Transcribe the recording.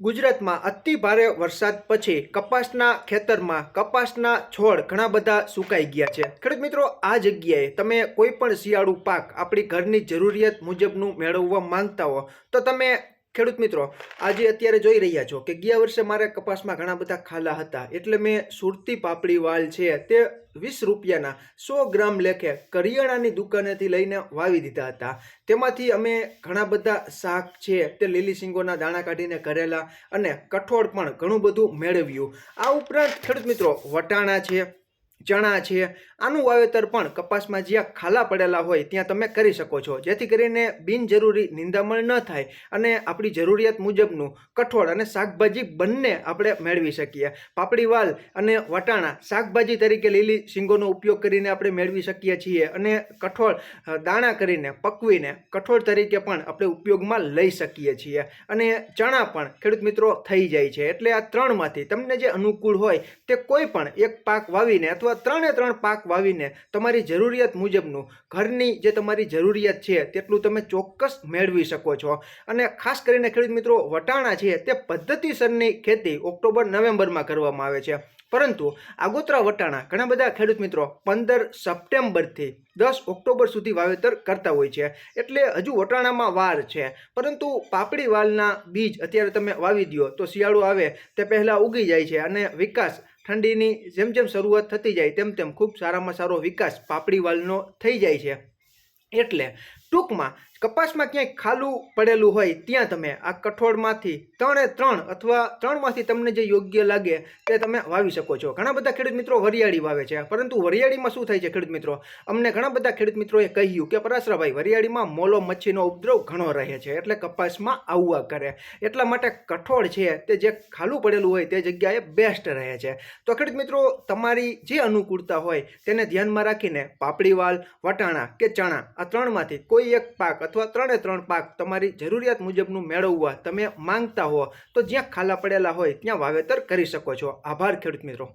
ગુજરાતમાં અતિ ભારે વરસાદ પછી કપાસના ખેતરમાં કપાસના છોડ ઘણા બધા સુકાઈ ગયા છે. ખેડૂત મિત્રો, આ જગ્યાએ તમે કોઈ પણ શિયાળુ પાક આપણી ઘરની જરૂરિયાત મુજબનું મેળવવા માંગતા હો, તો તમે ખેડૂત મિત્રો, આજે અત્યારે જોઈ રહ્યા છો કે ગયા વર્ષે મારે કપાસમાં ઘણા બધા ખાલા હતા. એટલે મેં સુરતી પાપડી વાલ છે તે વીસ રૂપિયાના સો ગ્રામ લેખે કરિયાણાની દુકાનેથી લઈને વાવી દીધા હતા. તેમાંથી અમે ઘણા બધા શાક છે તે લીલી સિંગોના દાણા કાઢીને કરેલા અને કઠોળ પણ ઘણું બધું મેળવ્યું. આ ઉપરાંત ખેડૂત મિત્રો, વટાણા છે ચણા છે, આનું વાવેતર પણ કપાસમાં જ્યાં ખાલા પડેલા હોય ત્યાં તમે કરી શકો છો. જેથી કરીને બિનજરૂરી નિંદામણ ન થાય અને આપણી જરૂરિયાત મુજબનું કઠોળ અને શાકભાજી બંને આપણે મેળવી શકીએ. પાપડી વાલ અને વટાણા શાકભાજી તરીકે લીલી શીંગોનો ઉપયોગ કરીને આપણે મેળવી શકીએ છીએ અને કઠોળ દાણા કરીને, પકવીને કઠોળ તરીકે પણ આપણે ઉપયોગમાં લઈ શકીએ છીએ. અને ચણા પણ ખેડૂત મિત્રો થઈ જાય છે. એટલે આ ત્રણમાંથી તમને જે અનુકૂળ હોય તે કોઈ પણ એક પાક વાવીને અથવા ત્રણે ત્રણ પાક વાવીને તમારી જરૂરિયાત મુજબનું ઘરની જે તમારી જરૂરિયાત છે તેટલું તમે ચોક્કસ મેળવી શકો છો. અને ખાસ કરીને ખેડૂત મિત્રો, વટાણા છે તે પદ્ધતિસરની ખેતી ઓક્ટોબર, નવેમ્બરમાં કરવામાં આવે છે. પરંતુ આગોતરા વટાણા ઘણા બધા ખેડૂત મિત્રો પંદર સપ્ટેમ્બરથી દસ ઓક્ટોબર સુધી વાવેતર કરતા હોય છે. એટલે હજુ વટાણામાં વાર છે. પરંતુ પાપડી વાલના બીજ અત્યારે તમે વાવી દો તો શિયાળો આવે તે પહેલાં ઉગી જાય છે અને વિકાસ ઠંડીની જેમ જેમ શરૂઆત થતી જાય તેમ તેમ ખૂબ સારામાં સારો વિકાસ પાપડીવાલનો થઈ જાય છે. એટલે ટૂંકમાં કપાસમાં ક્યાંય ખાલું પડેલું હોય ત્યાં તમે આ કઠોળમાંથી ત્રણે ત્રણ અથવા ત્રણમાંથી તમને જે યોગ્ય લાગે તે તમે વાવી શકો છો. ઘણા બધા ખેડૂત મિત્રો વરિયાળી વાવે છે. પરંતુ વરિયાળીમાં શું થાય છે ખેડૂત મિત્રો? અમને ઘણા બધા ખેડૂત મિત્રોએ કહ્યું કે, પરાશરાભાઈ, વરિયાળીમાં મોલો મચ્છીનો ઉપદ્રવ ઘણો રહે છે એટલે કપાસમાં આવવા કરે. એટલા માટે કઠોળ છે તે જે ખાલું પડેલું હોય તે જગ્યાએ બેસ્ટ રહે છે. તો ખેડૂત મિત્રો, તમારી જે અનુકૂળતા હોય તેને ધ્યાનમાં રાખીને પાપડી વાલ વટાણા કે ચણા આ ત્રણમાંથી કોઈ એક પાક અથવા ત્રણે ત્રણ પાક તમારી જરૂરિયાત મુજબનું મેળવવા તમે માંગતા હો, તો જ્યાં ખાલા પડેલા હોય ત્યાં વાવેતર કરી શકો છો. આભાર ખેડૂત મિત્રો.